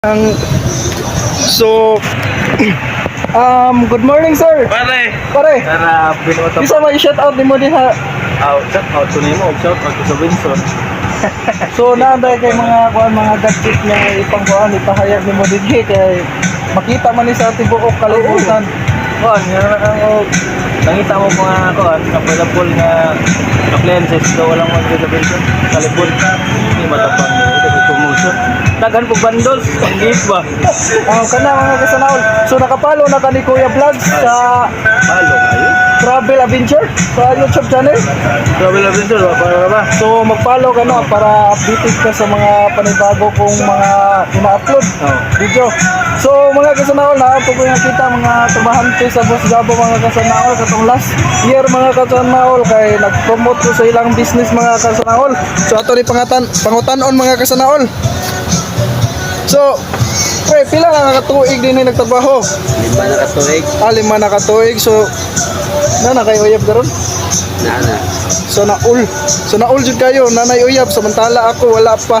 Ang so um good morning sir. Pare, Pare, tara binuot ang isa may shout out nimo diha. out, shout out to nimo, shout out to sa Winson. So naanday kay mga kuan mga gadget na ipangkuan ipahayag nimo dinhi kay makita man ni sa tibuok kalibutan. Kuan, nga ang nangita mo mga kuan, available nga appliances do walang mag-reservation. Kalipod ni matapang. Daghan po bundles, hindi ba? Oh, kana mga kasanaol. So nakapalo na ka ni Kuya Vlogs sa kayo. Travel Adventure sa YouTube channel. Travel adventure ba para ba? So mag-follow ka para updated ka sa mga panibago kong mga ina-upload Oh. video. So mga kasanaol na ito ko yung kita mga trabahante sa Boss Gabo mga kasanaol katong last year mga kasanaol kay nag-promote ko sa ilang business mga kasanaol. So ato ni pangatan pangutan-on mga kasanaol. So Pre, pila na nakatuig din ni nagtrabaho? Lima na katuig. Ah, lima na katuig. So, na na kayo uyab karon? Na na. So naul. So naul jud kayo nanay uyab samantala ako wala pa.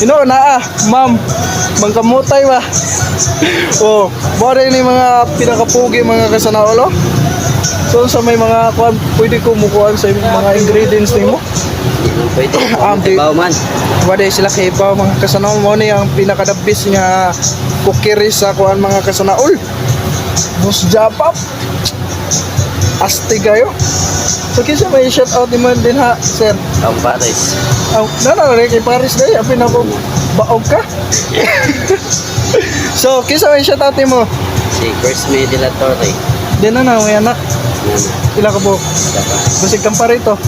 You know na ah, ma'am. Mangkamutay ba? oh, rin ni mga pinakapugi mga kasanaolo. So sa may mga kuan pwede ko mukuan sa mga ingredients nimo. Pwede. Ah, di- man. Wala sila kay ibaw mga kasanaol mo ni ang pinakadabis nga kukiri sa kuan mga kasanaol. Bus japap. Asti kayo. So kinsa may shout out ni man din ha, sir. Ang pares. Aw, nana rin kay Paris day, apin ako baog ka. so, kinsa may shout out mo? Si Chris May de la Torre. Di na na, may anak. Ila ka po. Basig kang parito.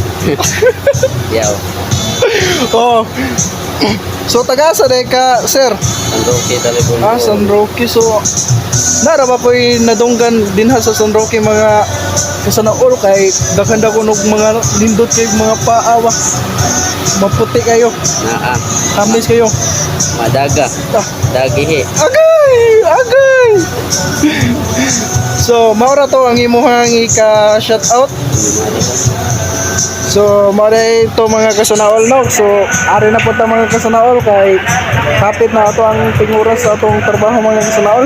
Yaw. Oo. So, tagasa day ka, sir. Ang Roque Talibon. Ah, San Roque. So, nara ba po'y nadunggan din ha sa San Roque mga kasanaol kay daghanda ko nog mga lindot kay mga paawa. Maputi kayo. Naa. Kamis kayo. Madaga. Ah, Dagihe. Agay! Agay! So, maura to ang imuhang ika-shout out. So, maura ito mga kasanaol no. So, ari na po ta mga kasanaol kay kapit na ato ang tinguras sa atong trabaho mga kasanaol.